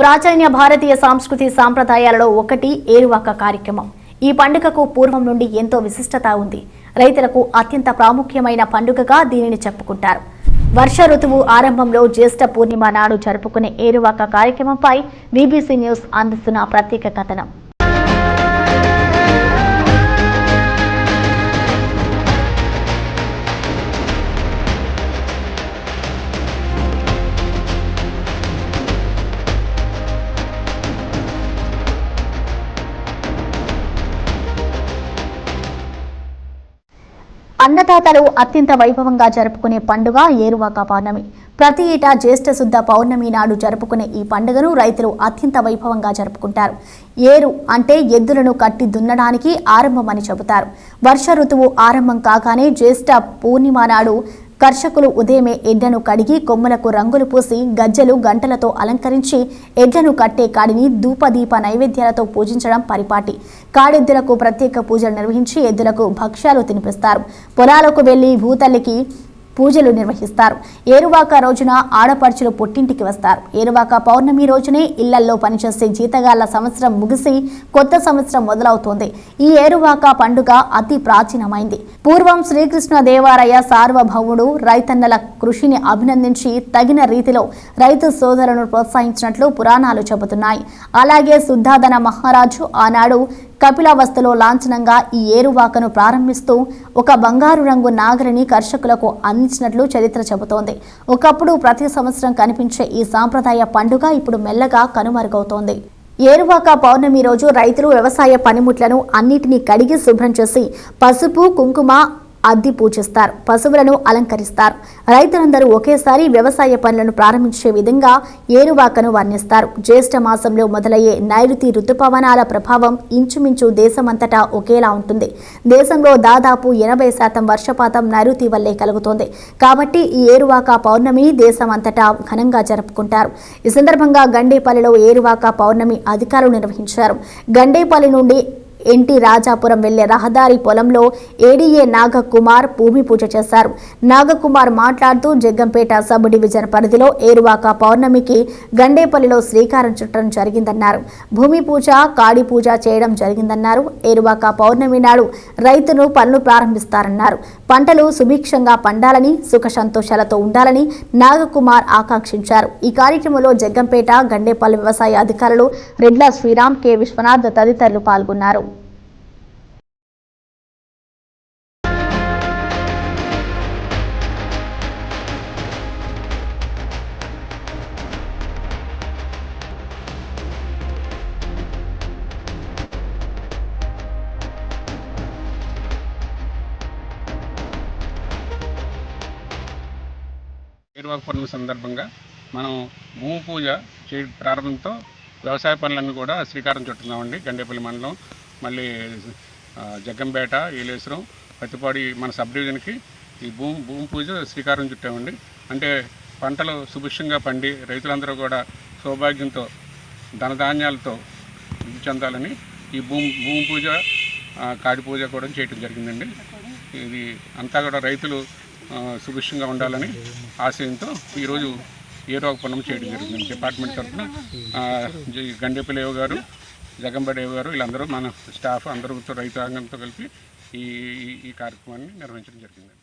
ప్రాచీన భారతీయ సాంస్కృతి సాంప్రదాయాలలో ఒకటి ఏరువాక కార్యక్రమం. ఈ పండుగకు పూర్వం నుండి ఎంతో విశిష్టత ఉంది. రైతులకు అత్యంత ప్రాముఖ్యమైన పండుగగా దీనిని చెప్పుకుంటారు. వర్ష ఋతువు ఆరంభంలో జ్యేష్ఠ పూర్ణిమ నాడు జరుపుకునే ఏరువాక కార్యక్రమంపై బీబీసీ న్యూస్ అందిస్తున్న ప్రత్యేక కథనం. అన్నదాతలు అత్యంత వైభవంగా జరుపుకునే పండుగ ఏరువాక పౌర్ణమి ప్రతి ఏటా జ్యేష్ఠ శుద్ధ పౌర్ణమి నాడు జరుపుకునే ఈ పండుగను రైతులు అత్యంత వైభవంగా జరుపుకుంటారు. ఏరు అంటే ఎద్దులను కట్టి దున్నడానికి ఆరంభమని చెబుతారు. వర్ష ఋతువు ఆరంభం కాగానే జ్యేష్ఠ పూర్ణిమ నాడు కర్షకులు ఉదయమే ఎడ్లను కడిగి కొమ్మలకు రంగులు పూసి గజ్జలు గంటలతో అలంకరించి ఎడ్లను కట్టే కాడిని ధూపదీప నైవేద్యాలతో పూజించడం పరిపాటి. కాడెద్దులకు ప్రత్యేక పూజలు నిర్వహించి ఎద్దులకు భక్ష్యాలు తినిపిస్తారు. పొలాలకు వెళ్ళి భూతల్లికి పూజలు నిర్వహిస్తారు. ఏరువాక రోజున ఆడపడుచులు పుట్టింటికి వస్తారు. ఏరువాక పౌర్ణమి రోజునే ఇళ్ళల్లో పనిచేసే జీతగాళ్ళ సంవత్సరం ముగిసి కొత్త సంవత్సరం మొదలవుతోంది. ఈ ఏరువాక పండుగ అతి ప్రాచీనమైంది. పూర్వం శ్రీకృష్ణ దేవాలయ సార్వభౌముడు రైతన్నల కృషిని అభినందించి తగిన రీతిలో రైతు సోదరులను ప్రోత్సహించినట్లు పురాణాలు చెబుతున్నాయి. అలాగే శుద్ధాధన మహారాజు ఆనాడు కపిలావస్థలో లాంఛనంగా ఈ ఏరువాకను ప్రారంభిస్తూ ఒక బంగారు రంగు నాగరిని కర్షకులకు అందించినట్లు చరిత్ర చెబుతోంది. ఒకప్పుడు ప్రతి సంవత్సరం కనిపించే ఈ సాంప్రదాయ పండుగ ఇప్పుడు మెల్లగా కనుమరుగవుతోంది. ఏరువాక పౌర్ణమి రోజు రైతులు వ్యవసాయ పనిముట్లను అన్నిటినీ కడిగి శుభ్రం చేసి పసుపు కుంకుమ అద్ది పూజిస్తారు పశువులను అలంకరిస్తారు. రైతులందరూ ఒకేసారి వ్యవసాయ పనులను ప్రారంభించే విధంగా ఏరువాకను వర్ణిస్తారు. జ్యేష్ఠ మాసంలో మొదలయ్యే నైరుతి ఋతుపవనాల ప్రభావం ఇంచుమించు దేశమంతటా ఒకేలా ఉంటుంది. దేశంలో దాదాపు ఎనభై శాతం వర్షపాతం నైరుతి వల్లే కలుగుతోంది. కాబట్టి ఈ ఏరువాక పౌర్ణమి దేశమంతటా ఘనంగా జరుపుకుంటారు. ఈ సందర్భంగా గండేపల్లిలో ఏరువాక పౌర్ణమి అధికారులు నిర్వహించారు. గండేపల్లి నుండి ఎన్టీ రాజాపురం వెళ్ళే రహదారి పొలంలో ఏడీఏ నాగకుమార్ భూమి పూజ చేశారు. నాగకుమార్ మాట్లాడుతూ జగ్గంపేట సబ్ డివిజన్ పరిధిలో ఏరువాక పౌర్ణమికి గండేపల్లిలో శ్రీకారం చుట్టడం జరిగిందన్నారు. భూమి పూజ కాడి పూజ చేయడం జరిగిందన్నారు. ఏరువాక పౌర్ణమి నాడు రైతును పనులు ప్రారంభిస్తారన్నారు. పంటలు సుభిక్షంగా పండాలని సుఖ సంతోషాలతో ఉండాలని నాగకుమార్ ఆకాంక్షించారు. ఈ కార్యక్రమంలో జగ్గంపేట గండేపల్లి వ్యవసాయ అధికారులు రెడ్ల శ్రీరామ్ కె. విశ్వనాథ్ తదితరులు పాల్గొన్నారు. తిరువాక పౌర్ణమి సందర్భంగా మనం భూమి పూజ చే ప్రారంభంతో వ్యవసాయ పనులన్నీ కూడా శ్రీకారం చుట్టున్నామండి. గండేపల్లి మండలం మళ్ళీ జగ్గంపేట ఏలేశ్వరం పత్తిపాడి మన సబ్ డివిజన్కి ఈ భూమి భూమి పూజ శ్రీకారం చుట్టామండి. అంటే పంటలు సుభిక్షంగా పండి రైతులందరూ కూడా సౌభాగ్యంతో ధనధాన్యాలతో వృద్ధి చెందాలని ఈ భూమి భూమి పూజ కాడి పూజ కూడా చేయటం జరిగిందండి. ఇది అంతా కూడా రైతులు సుభిక్షంగా ఉండాలని ఆశయంతో ఈరోజు ఏరోగ రోగ చేయడం జరిగింది. డిపార్ట్మెంట్ తరఫున గండేపల్లి గారు జగంబడి గారు వీళ్ళందరూ మన స్టాఫ్ అందరూ రైతాంగంతో కలిపి ఈ- ఈ కార్యక్రమాన్ని నిర్వహించడం జరిగింది